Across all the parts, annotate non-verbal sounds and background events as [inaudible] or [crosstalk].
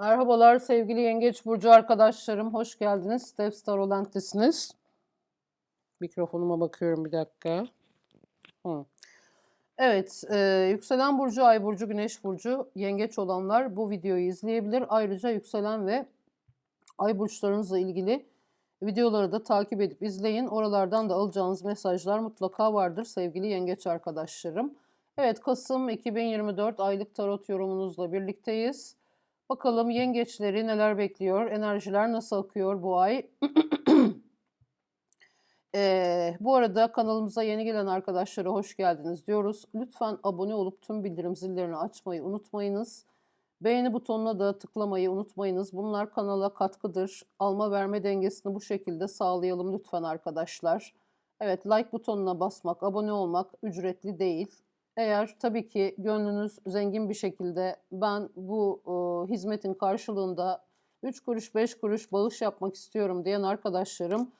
Merhabalar sevgili Yengeç Burcu arkadaşlarım. Hoş geldiniz. Stepstar Olantisiniz. Mikrofonuma bakıyorum bir dakika. Hı. Evet, e, yükselen burcu, ay burcu, güneş burcu, yengeç olanlar bu videoyu izleyebilir. Ayrıca yükselen ve ay burçlarınızla ilgili videoları da takip edip izleyin. Oralardan da alacağınız mesajlar mutlaka vardır sevgili yengeç arkadaşlarım. Evet, Kasım 2024 aylık tarot yorumunuzla birlikteyiz. Bakalım yengeçleri neler bekliyor, enerjiler nasıl akıyor bu ay? [clears throat] Ee, bu arada kanalımıza yeni gelen arkadaşlara hoş geldiniz diyoruz. Lütfen abone olup tüm bildirim zillerini açmayı unutmayınız. Beğeni butonuna da tıklamayı unutmayınız. Bunlar kanala katkıdır. Alma verme dengesini bu şekilde sağlayalım lütfen arkadaşlar. Evet like butonuna basmak, abone olmak ücretli değil. Eğer tabii ki gönlünüz zengin bir şekilde ben bu e, hizmetin karşılığında 3 kuruş 5 kuruş bağış yapmak istiyorum diyen arkadaşlarım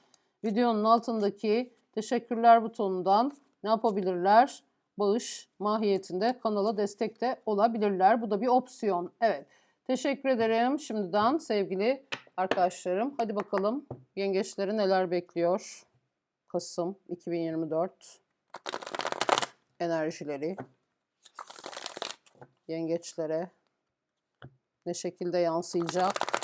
videonun altındaki teşekkürler butonundan ne yapabilirler? Bağış mahiyetinde kanala destek de olabilirler. Bu da bir opsiyon. Evet. Teşekkür ederim şimdiden sevgili arkadaşlarım. Hadi bakalım yengeçleri neler bekliyor? Kasım 2024 enerjileri yengeçlere ne şekilde yansıyacak?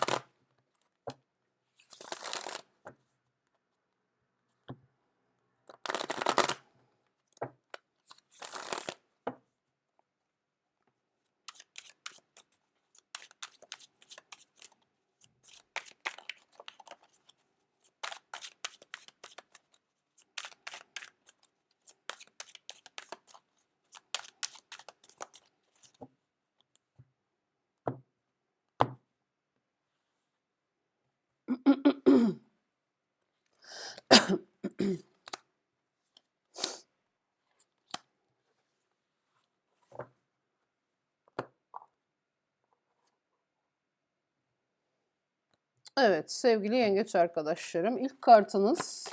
Evet sevgili yengeç arkadaşlarım ilk kartınız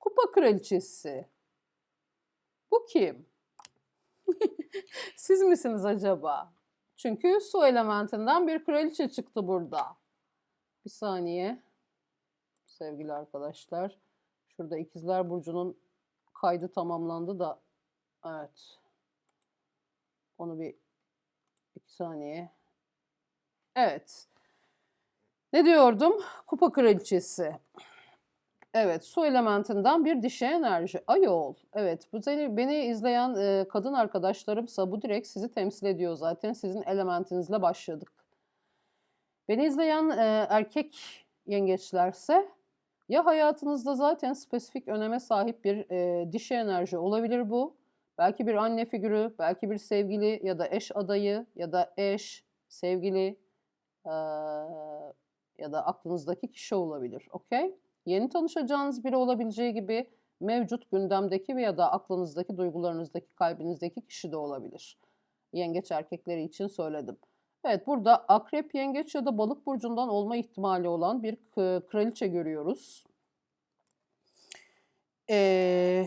Kupa Kraliçesi. Bu kim? [laughs] Siz misiniz acaba? Çünkü su elementinden bir kraliçe çıktı burada. Bir saniye. Sevgili arkadaşlar. Şurada ikizler burcunun kaydı tamamlandı da. Evet. Onu bir iki saniye. Evet. Ne diyordum? Kupa kraliçesi. Evet, su elementinden bir dişi enerji. Ayol. Evet, bu beni izleyen e, kadın arkadaşlarımsa bu direkt sizi temsil ediyor zaten. Sizin elementinizle başladık. Beni izleyen e, erkek yengeçlerse ya hayatınızda zaten spesifik öneme sahip bir e, dişi enerji olabilir bu. Belki bir anne figürü, belki bir sevgili ya da eş adayı ya da eş, sevgili e, ya da aklınızdaki kişi olabilir. Okey? Yeni tanışacağınız biri olabileceği gibi mevcut gündemdeki veya da aklınızdaki, duygularınızdaki, kalbinizdeki kişi de olabilir. Yengeç erkekleri için söyledim. Evet burada akrep, yengeç ya da balık burcundan olma ihtimali olan bir kraliçe görüyoruz. Ee,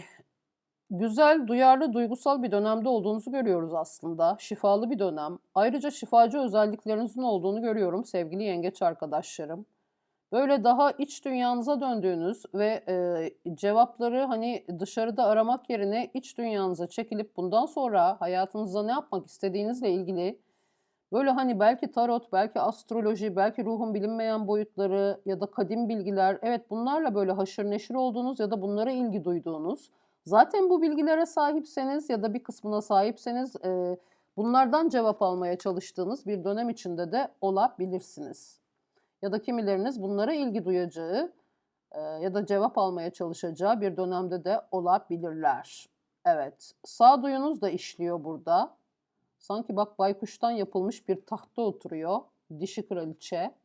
güzel, duyarlı, duygusal bir dönemde olduğunuzu görüyoruz aslında. Şifalı bir dönem. Ayrıca şifacı özelliklerinizin olduğunu görüyorum sevgili yengeç arkadaşlarım. Böyle daha iç dünyanıza döndüğünüz ve e, cevapları hani dışarıda aramak yerine iç dünyanıza çekilip bundan sonra hayatınızda ne yapmak istediğinizle ilgili böyle hani belki tarot, belki astroloji, belki ruhun bilinmeyen boyutları ya da kadim bilgiler evet bunlarla böyle haşır neşir olduğunuz ya da bunlara ilgi duyduğunuz zaten bu bilgilere sahipseniz ya da bir kısmına sahipseniz e, bunlardan cevap almaya çalıştığınız bir dönem içinde de olabilirsiniz ya da kimileriniz bunlara ilgi duyacağı e, ya da cevap almaya çalışacağı bir dönemde de olabilirler. Evet, sağduyunuz da işliyor burada. Sanki bak baykuştan yapılmış bir tahta oturuyor. Dişi kraliçe.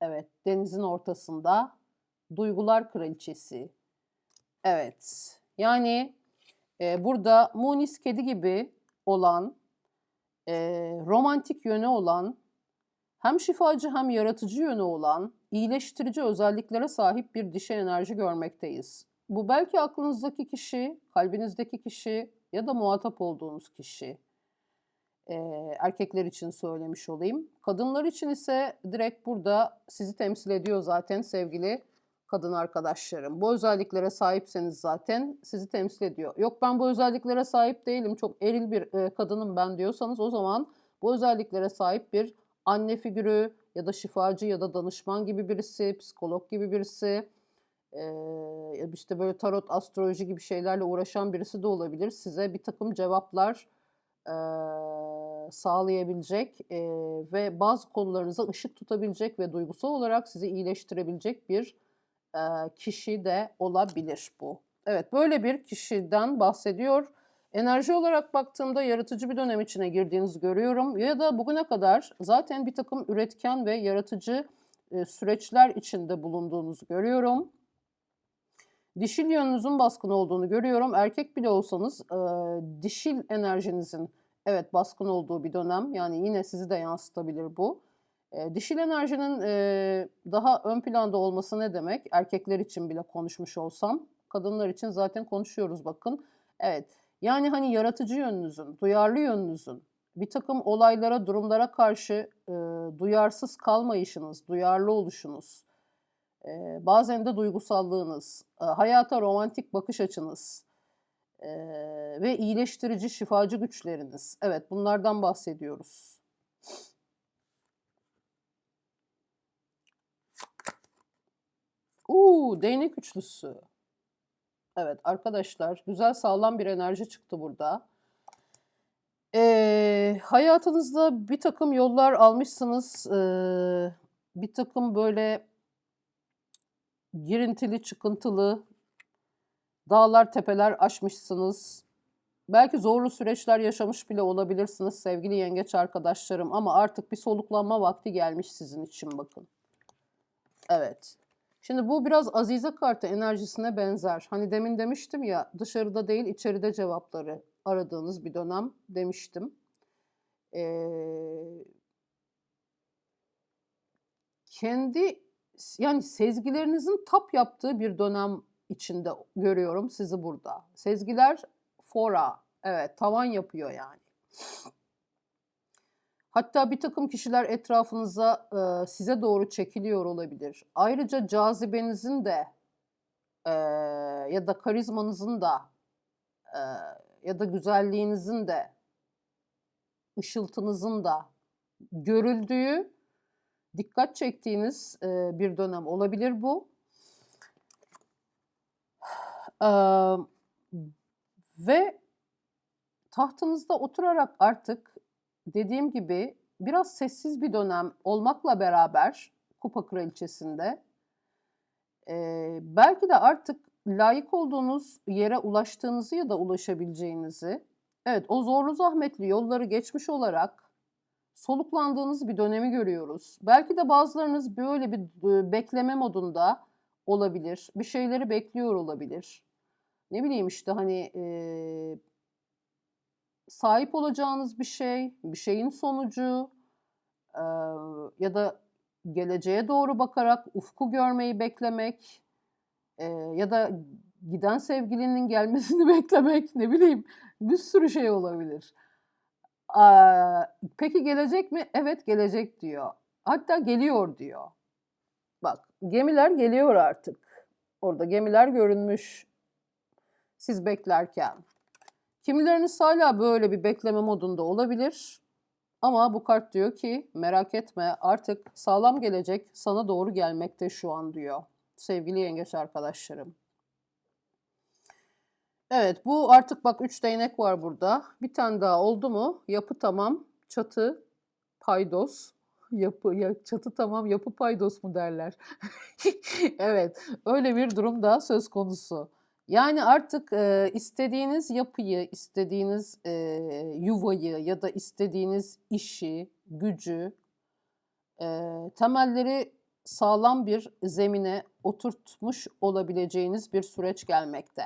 Evet, denizin ortasında. Duygular kraliçesi. Evet, yani e, burada Munis kedi gibi olan, e, romantik yönü olan, hem şifacı hem yaratıcı yönü olan, iyileştirici özelliklere sahip bir dişi enerji görmekteyiz. Bu belki aklınızdaki kişi, kalbinizdeki kişi ya da muhatap olduğunuz kişi. Eee, erkekler için söylemiş olayım. Kadınlar için ise direkt burada sizi temsil ediyor zaten sevgili kadın arkadaşlarım. Bu özelliklere sahipseniz zaten sizi temsil ediyor. Yok ben bu özelliklere sahip değilim, çok eril bir e, kadınım ben diyorsanız o zaman bu özelliklere sahip bir anne figürü ya da şifacı ya da danışman gibi birisi, psikolog gibi birisi, eee, işte böyle tarot, astroloji gibi şeylerle uğraşan birisi de olabilir. Size bir takım cevaplar eee, sağlayabilecek eee, ve bazı konularınıza ışık tutabilecek ve duygusal olarak sizi iyileştirebilecek bir kişi de olabilir bu. Evet, böyle bir kişiden bahsediyor. Enerji olarak baktığımda yaratıcı bir dönem içine girdiğinizi görüyorum ya da bugüne kadar zaten bir takım üretken ve yaratıcı süreçler içinde bulunduğunuzu görüyorum. Dişil yönünüzün baskın olduğunu görüyorum. Erkek bile olsanız dişil enerjinizin evet baskın olduğu bir dönem. Yani yine sizi de yansıtabilir bu. E, dişil enerjinin daha ön planda olması ne demek? Erkekler için bile konuşmuş olsam. Kadınlar için zaten konuşuyoruz bakın. Evet yani hani yaratıcı yönünüzün, duyarlı yönünüzün, bir takım olaylara, durumlara karşı e, duyarsız kalmayışınız, duyarlı oluşunuz, bazen de duygusallığınız, hayata romantik bakış açınız ve iyileştirici, şifacı güçleriniz. Evet bunlardan bahsediyoruz. Uuu değnek üçlüsü. Evet arkadaşlar güzel sağlam bir enerji çıktı burada. Ee, hayatınızda bir takım yollar almışsınız. Ee, bir takım böyle girintili, çıkıntılı dağlar, tepeler aşmışsınız. Belki zorlu süreçler yaşamış bile olabilirsiniz sevgili yengeç arkadaşlarım ama artık bir soluklanma vakti gelmiş sizin için bakın. Evet. Şimdi bu biraz Azize kartı enerjisine benzer. Hani demin demiştim ya dışarıda değil içeride cevapları aradığınız bir dönem demiştim. Ee, kendi yani sezgilerinizin tap yaptığı bir dönem içinde görüyorum sizi burada. Sezgiler fora, evet tavan yapıyor yani. Hatta bir takım kişiler etrafınıza e, size doğru çekiliyor olabilir. Ayrıca cazibenizin de e, ya da karizmanızın da e, ya da güzelliğinizin de ışıltınızın da görüldüğü, dikkat çektiğiniz e, bir dönem olabilir bu. [sighs] E, ve tahtınızda oturarak artık dediğim gibi biraz sessiz bir dönem olmakla beraber Kupa Kraliçesi'nde e, belki de artık layık olduğunuz yere ulaştığınızı ya da ulaşabileceğinizi, evet o zorlu zahmetli yolları geçmiş olarak soluklandığınız bir dönemi görüyoruz. Belki de bazılarınız böyle bir bekleme modunda olabilir. Bir şeyleri bekliyor olabilir. Ne bileyim işte hani e, sahip olacağınız bir şey, bir şeyin sonucu e, ya da geleceğe doğru bakarak ufku görmeyi beklemek e, ya da giden sevgilinin gelmesini [laughs] beklemek ne bileyim bir sürü şey olabilir. E, peki gelecek mi? Evet gelecek diyor. Hatta geliyor diyor. Bak gemiler geliyor artık. Orada gemiler görünmüş siz beklerken. Kimileriniz hala böyle bir bekleme modunda olabilir. Ama bu kart diyor ki merak etme artık sağlam gelecek sana doğru gelmekte şu an diyor. Sevgili yengeç arkadaşlarım. Evet bu artık bak 3 değnek var burada. Bir tane daha oldu mu? Yapı tamam. Çatı paydos. Yapı ya çatı tamam yapı paydos mu derler. [laughs] evet öyle bir durum da söz konusu. Yani artık e, istediğiniz yapıyı, istediğiniz e, yuvayı ya da istediğiniz işi, gücü, e, temelleri sağlam bir zemine oturtmuş olabileceğiniz bir süreç gelmekte.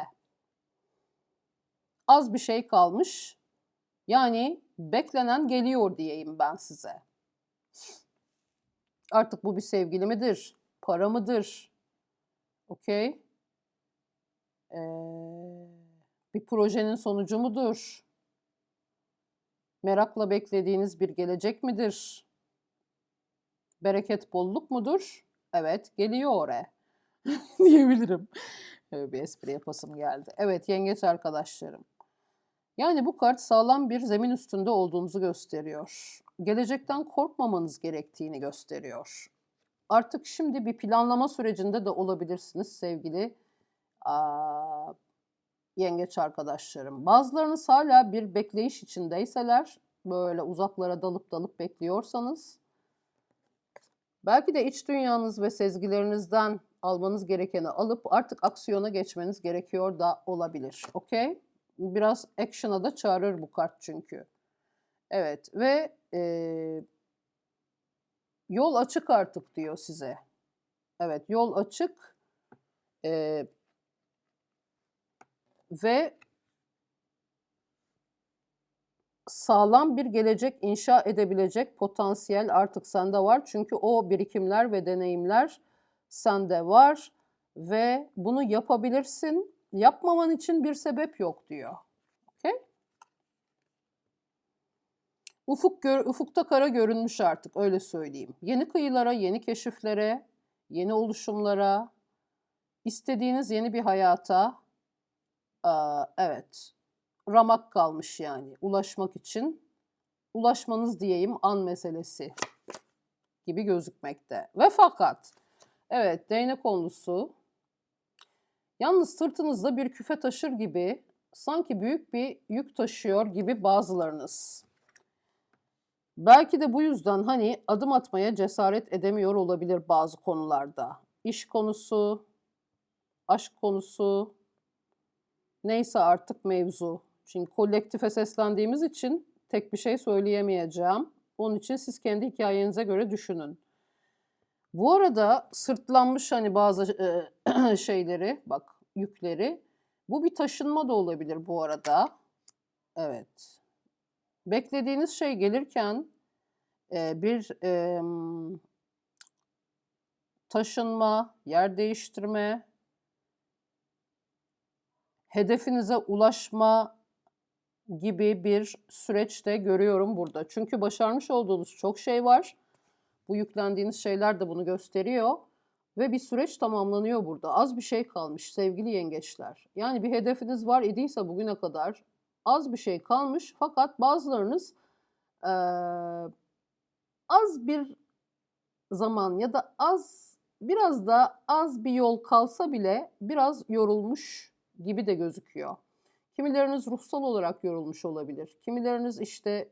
Az bir şey kalmış. Yani beklenen geliyor diyeyim ben size. Artık bu bir sevgili midir? Para mıdır? Okey? Ee, bir projenin sonucu mudur? Merakla beklediğiniz bir gelecek midir? Bereket bolluk mudur? Evet, geliyor oraya. [laughs] diyebilirim. Bir espri yapasım geldi. Evet, yengeç arkadaşlarım. Yani bu kart sağlam bir zemin üstünde olduğunuzu gösteriyor. Gelecekten korkmamanız gerektiğini gösteriyor. Artık şimdi bir planlama sürecinde de olabilirsiniz sevgili yengeç arkadaşlarım. Bazılarınız hala bir bekleyiş içindeyseler, böyle uzaklara dalıp dalıp bekliyorsanız, belki de iç dünyanız ve sezgilerinizden almanız gerekeni alıp artık aksiyona geçmeniz gerekiyor da olabilir. Okey? Biraz action'a da çağırır bu kart çünkü. Evet ve e, yol açık artık diyor size. Evet yol açık e, ve sağlam bir gelecek inşa edebilecek potansiyel artık sende var. Çünkü o birikimler ve deneyimler sende var ve bunu yapabilirsin. Yapmaman için bir sebep yok diyor. Okay? Ufuk gör, ufukta kara görünmüş artık öyle söyleyeyim. Yeni kıyılara, yeni keşiflere, yeni oluşumlara, istediğiniz yeni bir hayata, evet, ramak kalmış yani ulaşmak için. Ulaşmanız diyeyim an meselesi gibi gözükmekte. Ve fakat, evet değnek konusu, yalnız sırtınızda bir küfe taşır gibi, sanki büyük bir yük taşıyor gibi bazılarınız. Belki de bu yüzden hani adım atmaya cesaret edemiyor olabilir bazı konularda. İş konusu, aşk konusu, neyse artık mevzu. Çünkü kolektife seslendiğimiz için tek bir şey söyleyemeyeceğim. Onun için siz kendi hikayenize göre düşünün. Bu arada sırtlanmış hani bazı e, [clears throat] şeyleri, bak yükleri. Bu bir taşınma da olabilir bu arada. Evet. Beklediğiniz şey gelirken e, bir taşınma, yer değiştirme, hedefinize ulaşma gibi bir süreçte görüyorum burada. Çünkü başarmış olduğunuz çok şey var. Bu yüklendiğiniz şeyler de bunu gösteriyor. Ve bir süreç tamamlanıyor burada. Az bir şey kalmış sevgili yengeçler. Yani bir hedefiniz var idiyse bugüne kadar az bir şey kalmış. Fakat bazılarınız ee, az bir zaman ya da az biraz da az bir yol kalsa bile biraz yorulmuş gibi de gözüküyor. Kimileriniz ruhsal olarak yorulmuş olabilir. Kimileriniz işte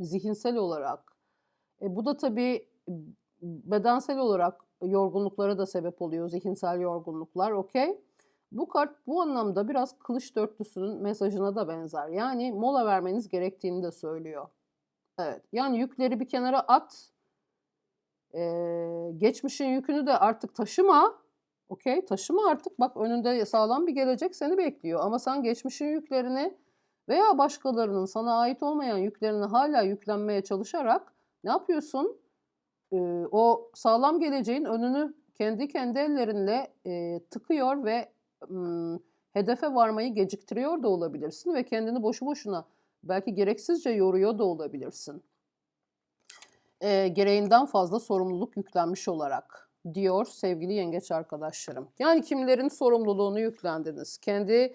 zihinsel olarak. E, bu da tabii bedensel olarak yorgunluklara da sebep oluyor. Zihinsel yorgunluklar, okey. Bu kart bu anlamda biraz kılıç dörtlüsünün mesajına da benzer. Yani mola vermeniz gerektiğini de söylüyor. Evet. Yani yükleri bir kenara at. Ee, geçmişin yükünü de artık taşıma. Okey taşıma artık. Bak önünde sağlam bir gelecek seni bekliyor. Ama sen geçmişin yüklerini veya başkalarının sana ait olmayan yüklerini hala yüklenmeye çalışarak ne yapıyorsun? Ee, o sağlam geleceğin önünü kendi kendi ellerinle e, tıkıyor ve m, hedefe varmayı geciktiriyor da olabilirsin ve kendini boşu boşuna belki gereksizce yoruyor da olabilirsin. E, gereğinden fazla sorumluluk yüklenmiş olarak diyor sevgili yengeç arkadaşlarım. Yani kimlerin sorumluluğunu yüklendiniz? Kendi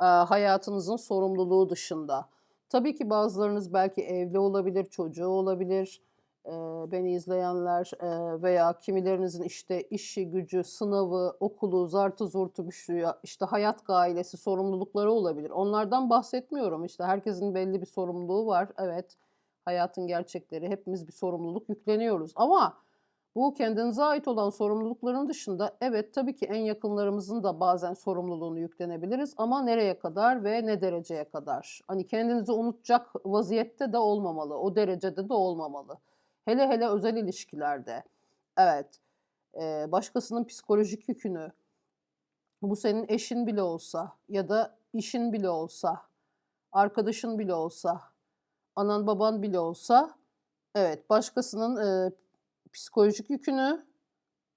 e, hayatınızın sorumluluğu dışında. Tabii ki bazılarınız belki evli olabilir, çocuğu olabilir, e, beni izleyenler e, veya kimilerinizin işte işi, gücü, sınavı, okulu, zartı zurtu bir şey, işte hayat gailesi sorumlulukları olabilir. Onlardan bahsetmiyorum. İşte herkesin belli bir sorumluluğu var. Evet, hayatın gerçekleri. Hepimiz bir sorumluluk yükleniyoruz. Ama bu kendinize ait olan sorumlulukların dışında evet tabii ki en yakınlarımızın da bazen sorumluluğunu yüklenebiliriz ama nereye kadar ve ne dereceye kadar? Hani kendinizi unutacak vaziyette de olmamalı, o derecede de olmamalı. Hele hele özel ilişkilerde. Evet. Ee, başkasının psikolojik yükünü, bu senin eşin bile olsa ya da işin bile olsa, arkadaşın bile olsa, anan baban bile olsa, evet başkasının e, psikolojik yükünü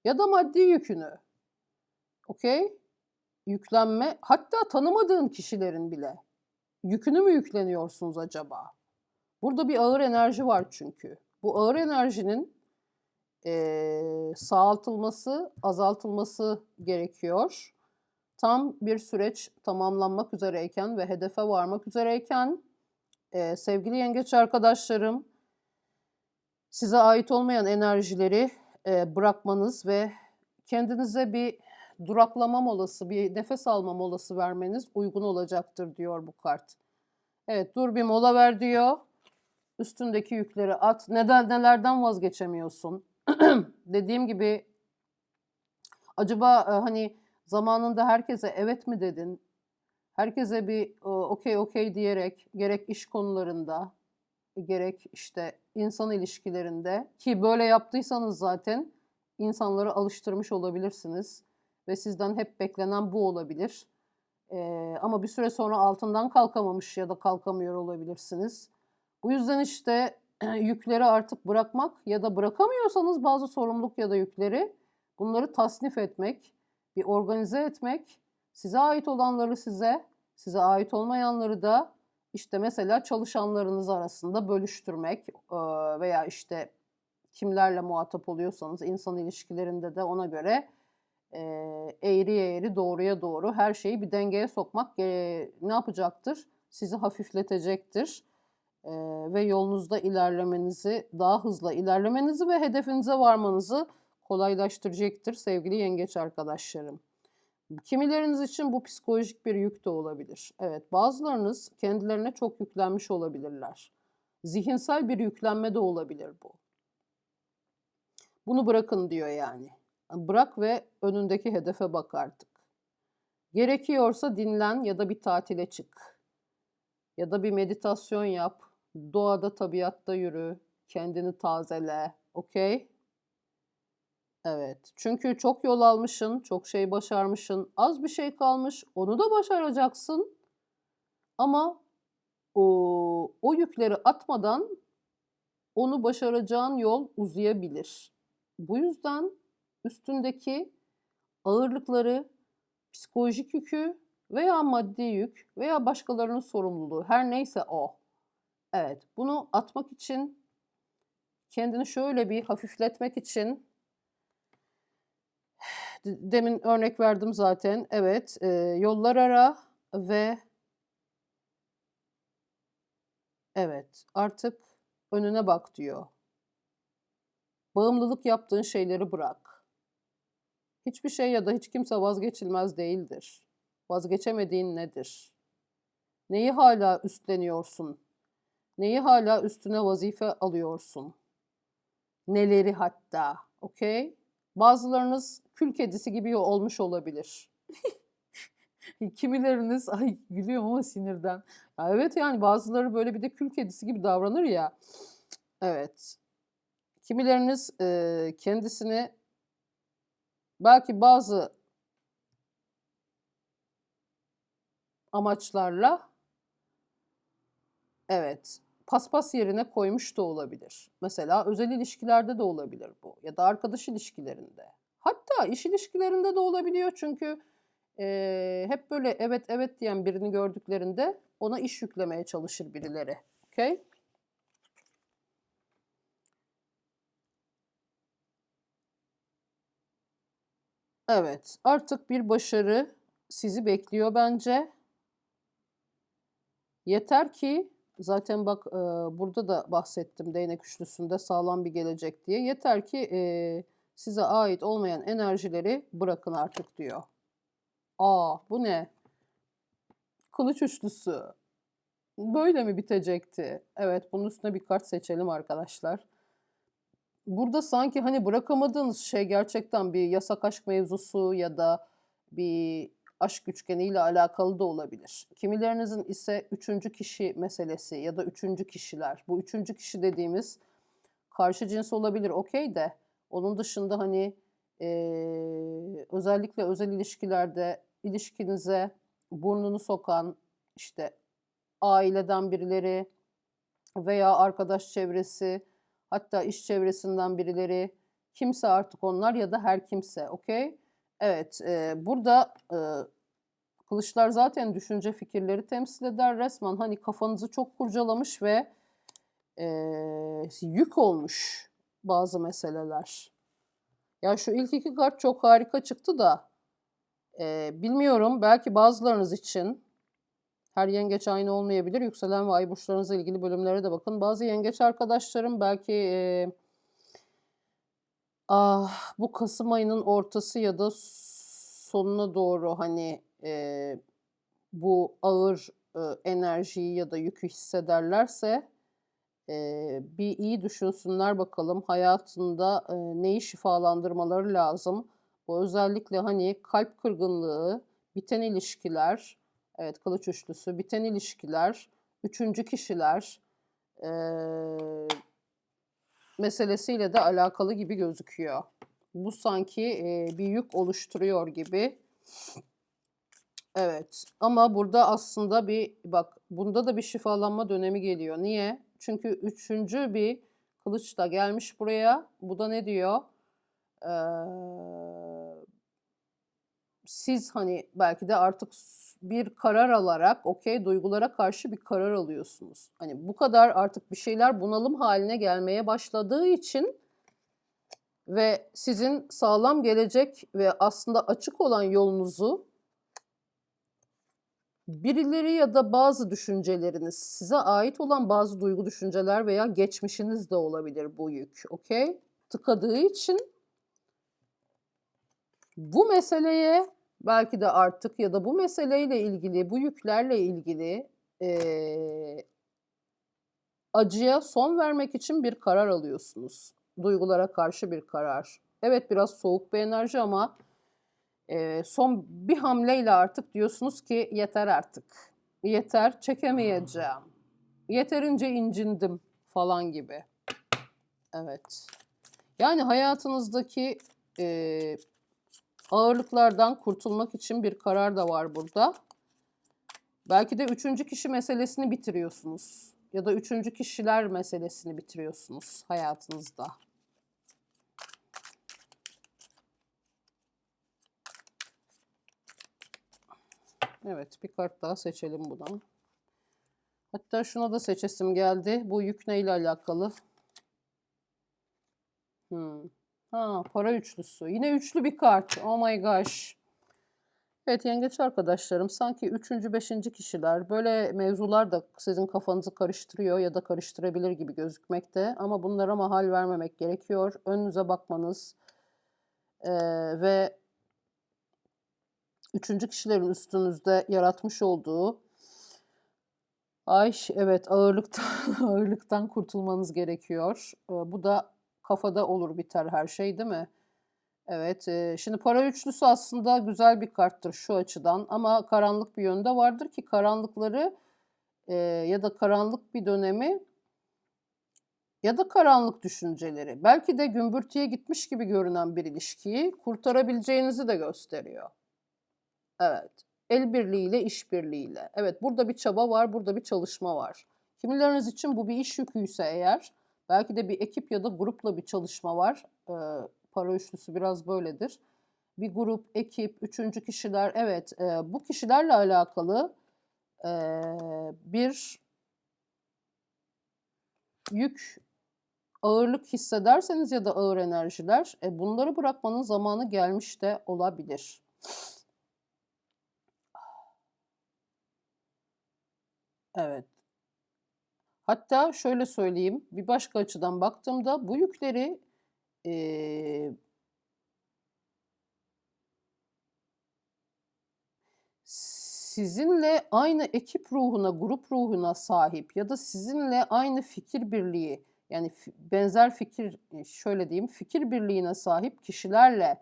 ya da maddi yükünü, okey? Yüklenme, hatta tanımadığın kişilerin bile yükünü mü yükleniyorsunuz acaba? Burada bir ağır enerji var çünkü. Bu ağır enerjinin eee, sağaltılması, azaltılması gerekiyor. Tam bir süreç tamamlanmak üzereyken ve hedefe varmak üzereyken eee, sevgili yengeç arkadaşlarım size ait olmayan enerjileri eee, bırakmanız ve kendinize bir duraklama molası, bir nefes alma molası vermeniz uygun olacaktır diyor bu kart. Evet dur bir mola ver diyor. Üstündeki yükleri at. Neden nelerden vazgeçemiyorsun? [clears throat] Dediğim gibi acaba e, hani zamanında herkese evet mi dedin? Herkese bir e, okey okey diyerek gerek iş konularında gerek işte insan ilişkilerinde ki böyle yaptıysanız zaten insanları alıştırmış olabilirsiniz ve sizden hep beklenen bu olabilir. Ee, ama bir süre sonra altından kalkamamış ya da kalkamıyor olabilirsiniz. Bu yüzden işte [clears throat] yükleri artık bırakmak ya da bırakamıyorsanız bazı sorumluluk ya da yükleri bunları tasnif etmek, bir organize etmek, size ait olanları size, size ait olmayanları da işte mesela çalışanlarınız arasında bölüştürmek veya işte kimlerle muhatap oluyorsanız insan ilişkilerinde de ona göre eğriye eğri doğruya doğru her şeyi bir dengeye sokmak ne yapacaktır? Sizi hafifletecektir ve yolunuzda ilerlemenizi, daha hızlı ilerlemenizi ve hedefinize varmanızı kolaylaştıracaktır sevgili yengeç arkadaşlarım. Kimileriniz için bu psikolojik bir yük de olabilir. Evet, bazılarınız kendilerine çok yüklenmiş olabilirler. Zihinsel bir yüklenme de olabilir bu. Bunu bırakın diyor yani. Bırak ve önündeki hedefe bak artık. Gerekiyorsa dinlen ya da bir tatile çık. Ya da bir meditasyon yap. Doğada, tabiatta yürü. Kendini tazele. Okey? Evet. Çünkü çok yol almışsın, çok şey başarmışsın. Az bir şey kalmış. Onu da başaracaksın. Ama o, o yükleri atmadan onu başaracağın yol uzayabilir. Bu yüzden üstündeki ağırlıkları, psikolojik yükü veya maddi yük veya başkalarının sorumluluğu her neyse o. Evet, bunu atmak için kendini şöyle bir hafifletmek için demin örnek verdim zaten. Evet, e, yollar ara ve evet artık önüne bak diyor. Bağımlılık yaptığın şeyleri bırak. Hiçbir şey ya da hiç kimse vazgeçilmez değildir. Vazgeçemediğin nedir? Neyi hala üstleniyorsun? Neyi hala üstüne vazife alıyorsun? Neleri hatta, okey? Bazılarınız kül kedisi gibi olmuş olabilir. [laughs] Kimileriniz, ay gülüyorum ama sinirden. Ya evet yani bazıları böyle bir de kül kedisi gibi davranır ya. Evet. Kimileriniz e, kendisini belki bazı amaçlarla evet paspas yerine koymuş da olabilir. Mesela özel ilişkilerde de olabilir bu ya da arkadaş ilişkilerinde. Hatta iş ilişkilerinde de olabiliyor çünkü e, hep böyle evet evet diyen birini gördüklerinde ona iş yüklemeye çalışır birileri. Okay? Evet, artık bir başarı sizi bekliyor bence. Yeter ki zaten bak e, burada da bahsettim değnek üçlüsünde sağlam bir gelecek diye. Yeter ki e, size ait olmayan enerjileri bırakın artık diyor. Aa bu ne? Kılıç üçlüsü. Böyle mi bitecekti? Evet bunun üstüne bir kart seçelim arkadaşlar. Burada sanki hani bırakamadığınız şey gerçekten bir yasak aşk mevzusu ya da bir aşk üçgeniyle alakalı da olabilir. Kimilerinizin ise üçüncü kişi meselesi ya da üçüncü kişiler. Bu üçüncü kişi dediğimiz karşı cins olabilir okey de onun dışında hani eee, özellikle özel ilişkilerde ilişkinize burnunu sokan işte aileden birileri veya arkadaş çevresi hatta iş çevresinden birileri kimse artık onlar ya da her kimse okey. Evet e, burada e, kılıçlar zaten düşünce fikirleri temsil eder resmen hani kafanızı çok kurcalamış ve eee, yük olmuş bazı meseleler. Ya şu ilk iki kart çok harika çıktı da eee, bilmiyorum belki bazılarınız için her yengeç aynı olmayabilir. Yükselen ve ay burçlarınızla ilgili bölümlere de bakın. Bazı yengeç arkadaşlarım belki eee, ah, bu Kasım ayının ortası ya da sonuna doğru hani eee, bu ağır e, enerjiyi ya da yükü hissederlerse e, bir iyi düşünsünler bakalım hayatında neyi şifalandırmaları lazım. Bu özellikle hani kalp kırgınlığı, biten ilişkiler, evet kılıç üçlüsü, biten ilişkiler, üçüncü kişiler e, meselesiyle de alakalı gibi gözüküyor. Bu sanki e, bir yük oluşturuyor gibi. Evet ama burada aslında bir bak bunda da bir şifalanma dönemi geliyor. Niye? Çünkü üçüncü bir kılıç da gelmiş buraya. Bu da ne diyor? Ee, siz hani belki de artık bir karar alarak okey duygulara karşı bir karar alıyorsunuz. Hani bu kadar artık bir şeyler bunalım haline gelmeye başladığı için ve sizin sağlam gelecek ve aslında açık olan yolunuzu birileri ya da bazı düşünceleriniz, size ait olan bazı duygu düşünceler veya geçmişiniz de olabilir bu yük, okey? Tıkadığı için bu meseleye belki de artık ya da bu meseleyle ilgili, bu yüklerle ilgili eee, acıya son vermek için bir karar alıyorsunuz. Duygulara karşı bir karar. Evet biraz soğuk bir enerji ama eee, son bir hamleyle artık diyorsunuz ki yeter artık. Yeter, çekemeyeceğim. Yeterince incindim falan gibi. Evet. Yani hayatınızdaki eee, ağırlıklardan kurtulmak için bir karar da var burada. Belki de üçüncü kişi meselesini bitiriyorsunuz. Ya da üçüncü kişiler meselesini bitiriyorsunuz hayatınızda. Evet, bir kart daha seçelim buna. Hatta şuna da seçesim geldi. Bu yük neyle alakalı? Hmm. Ha, para üçlüsü. Yine üçlü bir kart. Oh my gosh. Evet yengeç arkadaşlarım sanki üçüncü, beşinci kişiler böyle mevzular da sizin kafanızı karıştırıyor ya da karıştırabilir gibi gözükmekte. Ama bunlara mahal vermemek gerekiyor. Önünüze bakmanız eee, ve üçüncü kişilerin üstünüzde yaratmış olduğu ay evet ağırlıktan [laughs] ağırlıktan kurtulmanız gerekiyor. Ee, Bu da kafada olur biter her şey değil mi? Evet, e, şimdi para üçlüsü aslında güzel bir karttır şu açıdan ama karanlık bir yönde vardır ki karanlıkları e, ya da karanlık bir dönemi ya da karanlık düşünceleri belki de gümbürtüye gitmiş gibi görünen bir ilişkiyi kurtarabileceğinizi de gösteriyor. Evet. El birliğiyle, iş birliğiyle. Evet, burada bir çaba var, burada bir çalışma var. Kimileriniz için bu bir iş yüküyse eğer, belki de bir ekip ya da grupla bir çalışma var. Ee, para üçlüsü biraz böyledir. Bir grup, ekip, üçüncü kişiler, evet, e, bu kişilerle alakalı e, bir yük, ağırlık hissederseniz ya da ağır enerjiler, e, bunları bırakmanın zamanı gelmiş de olabilir. Evet. Hatta şöyle söyleyeyim, bir başka açıdan baktığımda bu yükleri eee, sizinle aynı ekip ruhuna, grup ruhuna sahip ya da sizinle aynı fikir birliği yani benzer fikir e, şöyle diyeyim fikir birliğine sahip kişilerle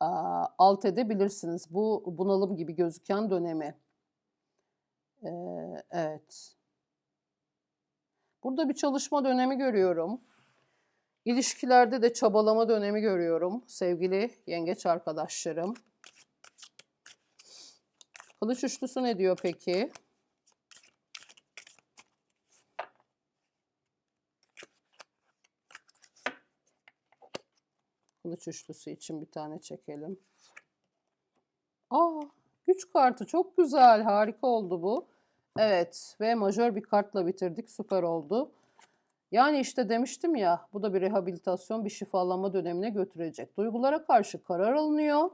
aa, alt edebilirsiniz bu bunalım gibi gözüken dönemi. Eee, evet. Burada bir çalışma dönemi görüyorum. İlişkilerde de çabalama dönemi görüyorum sevgili yengeç arkadaşlarım. Kılıç üçlüsü ne diyor peki? Kılıç üçlüsü için bir tane çekelim. Aa, güç kartı çok güzel, harika oldu bu. Evet ve majör bir kartla bitirdik, süper oldu. Yani işte demiştim ya, bu da bir rehabilitasyon, bir şifalanma dönemine götürecek. Duygulara karşı karar alınıyor.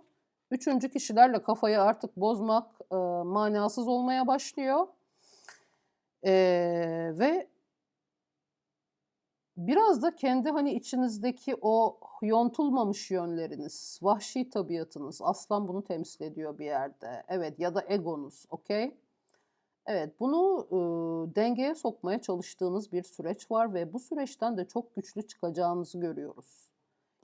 Üçüncü kişilerle kafayı artık bozmak e, manasız olmaya başlıyor. E, ve biraz da kendi hani içinizdeki o yontulmamış yönleriniz, vahşi tabiatınız, aslan bunu temsil ediyor bir yerde. Evet ya da egonuz, okey? Evet, bunu ıı, dengeye sokmaya çalıştığınız bir süreç var ve bu süreçten de çok güçlü çıkacağınızı görüyoruz.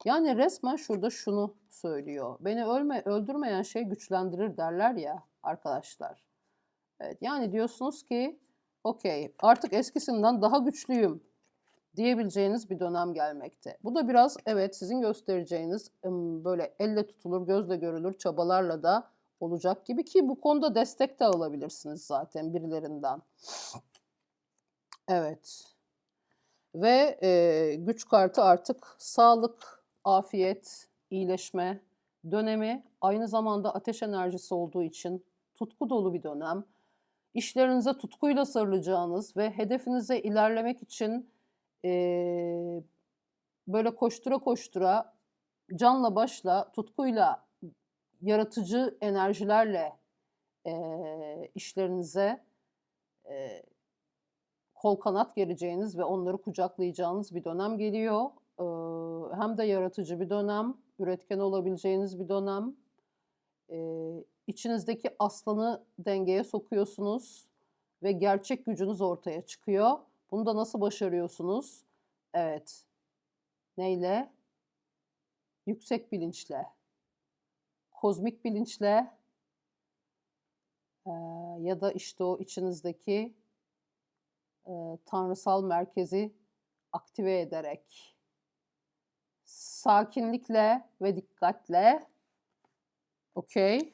Yani resmen şurada şunu söylüyor. Beni ölme, öldürmeyen şey güçlendirir derler ya arkadaşlar. Evet, yani diyorsunuz ki okey artık eskisinden daha güçlüyüm diyebileceğiniz bir dönem gelmekte. Bu da biraz evet sizin göstereceğiniz böyle elle tutulur, gözle görülür çabalarla da olacak gibi ki bu konuda destek de alabilirsiniz zaten birilerinden. Evet. Ve e, güç kartı artık sağlık, afiyet, iyileşme dönemi. Aynı zamanda ateş enerjisi olduğu için tutku dolu bir dönem. İşlerinize tutkuyla sarılacağınız ve hedefinize ilerlemek için e, böyle koştura koştura canla başla, tutkuyla, yaratıcı enerjilerle e, işlerinize e, kol kanat gereceğiniz ve onları kucaklayacağınız bir dönem geliyor. Ee, hem de yaratıcı bir dönem, üretken olabileceğiniz bir dönem. Ee, içinizdeki aslanı dengeye sokuyorsunuz ve gerçek gücünüz ortaya çıkıyor. Bunu da nasıl başarıyorsunuz? Evet. Neyle? Yüksek bilinçle, kozmik bilinçle ee, ya da işte o içinizdeki e, tanrısal merkezi aktive ederek sakinlikle ve dikkatle okey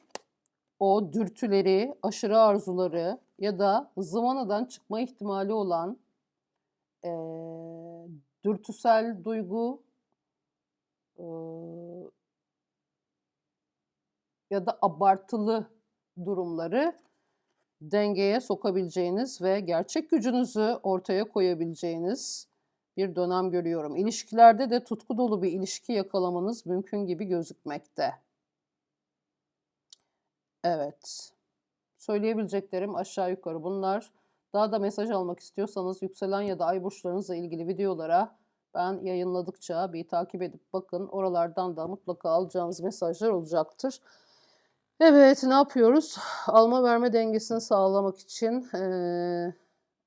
o dürtüleri, aşırı arzuları ya da zıvanadan çıkma ihtimali olan e, dürtüsel duygu e, ya da abartılı durumları dengeye sokabileceğiniz ve gerçek gücünüzü ortaya koyabileceğiniz bir dönem görüyorum. İlişkilerde de tutku dolu bir ilişki yakalamanız mümkün gibi gözükmekte. Evet. Söyleyebileceklerim aşağı yukarı bunlar. Daha da mesaj almak istiyorsanız yükselen ya da ay burçlarınızla ilgili videolara ben yayınladıkça bir takip edip bakın. Oralardan da mutlaka alacağınız mesajlar olacaktır. Evet, ne yapıyoruz? Alma verme dengesini sağlamak için eee,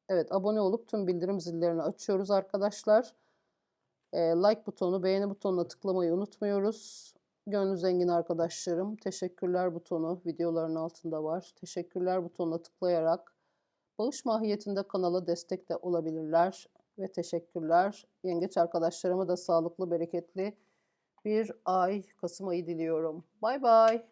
evet abone olup tüm bildirim zillerini açıyoruz arkadaşlar. Eee, like butonu, beğeni butonuna tıklamayı unutmuyoruz. Gönlü zengin arkadaşlarım, teşekkürler butonu videoların altında var. Teşekkürler butonuna tıklayarak bağış mahiyetinde kanala destek de olabilirler. Ve teşekkürler. Yengeç arkadaşlarıma da sağlıklı, bereketli bir ay, Kasım ayı diliyorum. Bay bay.